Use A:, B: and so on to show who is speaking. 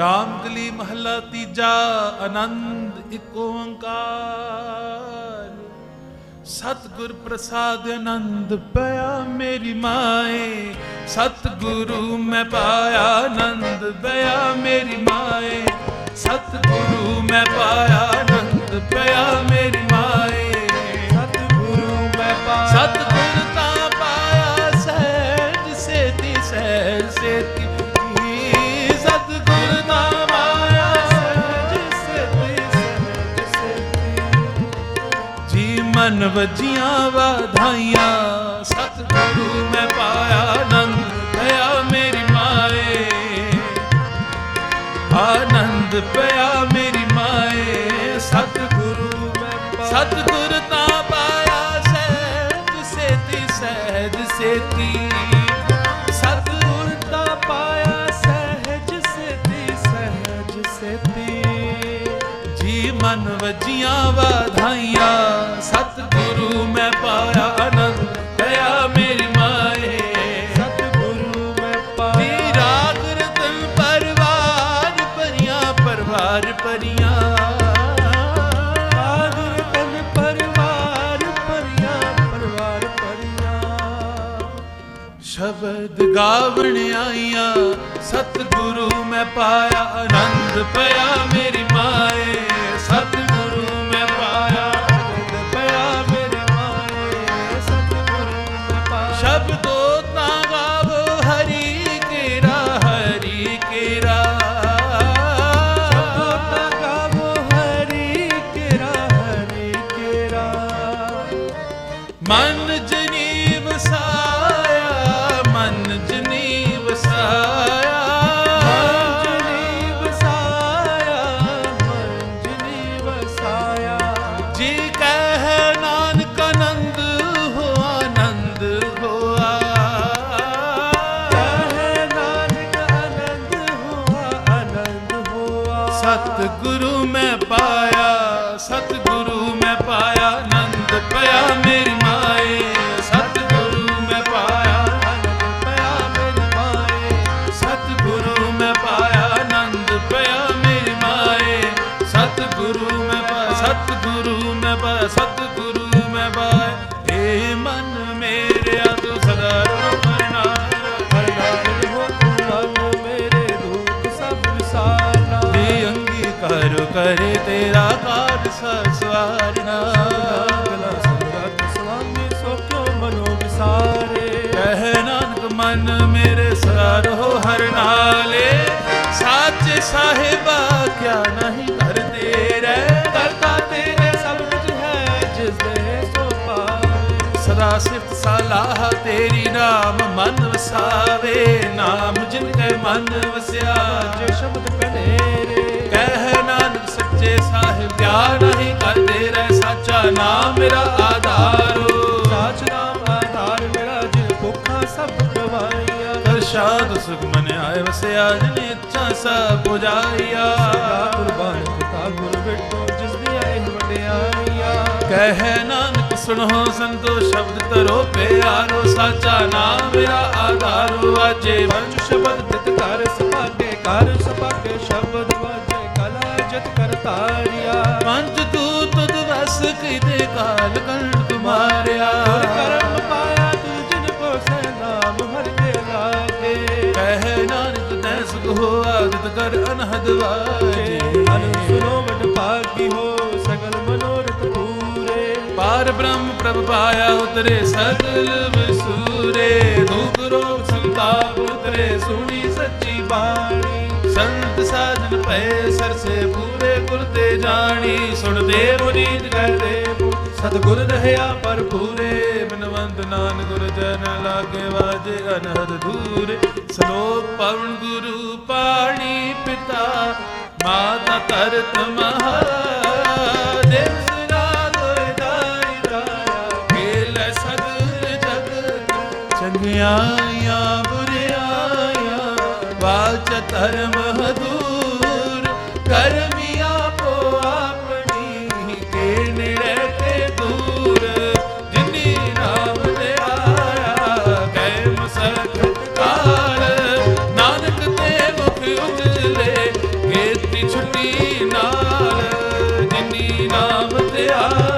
A: ਰਾਮਕਲੀ ਮਹਲਾ ਤੀਜਾ, ਆਨੰਦ ਇੱਕ ਓੰਕਾਰ। ਸਤਿਗੁਰ ਪ੍ਰਸਾਦ ਆਨੰਦ ਪਿਆ ਮੇਰੀ ਮਾਏ, ਸਤਿਗੁਰੂ ਮੈਂ ਪਾਇਆ ਆਨੰਦ ਪਿਆ ਮੇਰੀ ਮਾਏ, ਸਤਿਗੁਰੂ ਮੈਂ ਪਾਇਆ ਆਨੰਦ ਪਿਆ ਮੇਰੀ ਮਾਏ। ਮਨ ਵਜੀਆਂ ਵਾਧਾਈਆਂ। ਸਤਿਗੁਰੂ, ਮੈਂ ਪਾਇਆ ਆਨੰਦ ਪਿਆ ਮੇਰੀ ਮਾਏ। ਆਨੰਦ ਪਿਆ ਮੇਰੀ ਮਾਏ। ਸਤਿਗੁਰੂ,
B: ਮੈਂ ਪਾਇਆ
A: ਸਤਿਗੁਰ ਤਾਂ ਪਾਇਆ ਸਹਿਜ ਸੇਤੀ ਸਹਿਜ ਸੇਤੀ। ਸਤਿਗੁਰ
B: ਤਾਂ ਪਾਇਆ ਸਹਿਜ ਸੇਤੀ ਸਹਿਜ ਸੇਤੀ।
A: ਮਨ ਵਜੀਆਂ ਵਾਧਾਈਆਂ। ਸਤਿਗੁਰੂ ਮੈਂ ਪਾਇਆ ਆਨੰਦ ਪਿਆ ਮੇਰੀ ਮਾਏ।
B: ਸਤਿਗੁਰੂ ਮੈਂ ਪਾਇਆ
A: ਰਾਗ ਰਤਨ ਪਰਵਾਰ ਪਰੀਆਂ ਪਰਵਾਰ ਪਰੀਆਂ
B: ਆਦਰ ਤਨ ਪਰਿਵਾਰ ਪਰਿਆ ਪਰਿਵਾਰ ਪਰਿਆ
A: ਸ਼ਬਦ ਗਾਵਣ ਆਈਆਂ ਸਤਿਗੁਰੂ ਮੈਂ ਪਾਇਆ ਆਨੰਦ ਪਿਆ ਮੇਰੀ ਮਾਏ। ਮਨ ਜਨੀ ਵਸਾਇਆ ਮਨ ਜਨੀ ਵਸਾਇਆ
B: ਮੰਜਨੀ ਵਸਾਇਆ
A: ਨਾਲੇ ਸਾਚੇ ਸਾਹਿਬਾ ਕਿਆ ਨਹੀਂ ਕਰ ਤੇਰੇ
B: ਕਰਤਾ ਤੇਰੇ ਸਭ ਕੁਝ ਹੈ, ਜਿਸ ਦੇ ਸੋ ਪਾਵੇ
A: ਸਦਾ ਸਿਫਤ ਸਲਾਹ ਤੇਰੀ ਨਾਮ ਮਨ ਵਸਾਵੇ। ਨਾਮ ਜਿਨ ਕੈ ਮਨ ਵਸਿਆ,
B: ਜੇ ਸ਼ਬਦ ਕਨੇਰੇ
A: ਕਹਿ ਨਾਨਕ ਸੱਚੇ ਸਾਹਿਬ ਪਿਆਰ ਨਹੀਂ ਕਰਦੇ ਰਹਿ। ਸਾਚਾ ਨਾਮ ਮੇਰਾ ਸੁਖ ਮਨ ਆਏ ਵਸਿਆ ਜਿਨ ਇੱਛਾ ਸਭ ਪੁਜਾਈਆ
B: ਕੁਰਬਾਨ ਪਿਤਾ ਗੁਰ ਬਿਟੋ ਜਿਸ ਦੀਆਂ ਇਹ ਵਡਿਆਈਆਂ
A: ਕਹਿ ਨਾਨਕ ਸੁਣੋ ਸੰਤੋ ਸ਼ਬਦ ਤਰੋ ਪਿਆਰੋ ਸਾਚਾ ਨਾਮ ਮੇਰਾ ਆਧਾਰੋ ਆਜੇ
B: ਪੰਜ ਸ਼ਬਦ ਤਿਤ ਕਰ ਸਪਾਕੇ ਕਰ ਸਪਾਕੇ ਸ਼ਬਦ ਵਾਜੇ ਕਲਾ ਜਿਤ ਕਰ ਤਾਰਿਆ
A: ਪੰਜ ਤੂ ਤੁਧ ਵਸ ਕਿਤੇ ਕਾਲ ਕੰਡ ਤੁਮਾਰਿਆ ਕਰ ਅਨਹਦ ਵਾਜੇ।
B: ਅਨ ਸੁਨੋ ਵਡ ਭਾਗੀ ਹੋ, ਸਗਲ ਮਨੋਰਥ ਪੂਰੇ।
A: ਪਾਰ ਬ੍ਰਹਮ ਪ੍ਰਭ ਪਾਇਆ ਉਤਰੇ, ਸਗਲ ਵਿਸੂਰੇ। ਦੁਖ ਰੋਗ ਸੰਤਾਪ ਉਤਰੇ, ਸੁਣੀ ਸੱਚੀ ਬਾਣੀ। ਸੰਤ ਸਾਜਨ ਪਏ ਸਰਸੇ ਪੂਰੇ, ਗੁਰ ਤੇ ਜਾਣੀ। ਸੁਣਦੇ ਮੁਨੀਤ ਕਰਦੇ ਸਤਿਗੁਰ ਰਹਿਆ ਪਰ ਪੂਰੇ ਬਿਨਵੰਤ ਨਾਨਕ ਗੁਰ ਜਨ ਲਾਗੇ ਵਾਜੇ ਅਨਹਦ ਦੂਰੇ ਸਲੋਕ ਪਵਨ ਗੁਰੂ ਪਾਣੀ ਪਿਤਾ, ਮਾਤਾ ਤਰਤ ਮਹਾਦੇਵ ਸਿਰਾ ਤੋਏ ਦਾਈ ਦਾਇਆ ਖੇਲ ਸਗਲ ਜਗਤ ਚੰਗਿਆਈਆਂ, ਬੁਰਿਆਈਆਂ ਵਾਚ ਧਰਮ ਹਦੂਰ ਖੇਤੀ ਨਾਲ ਜਿਨੀ ਨਾਮ ਧਿਆਏ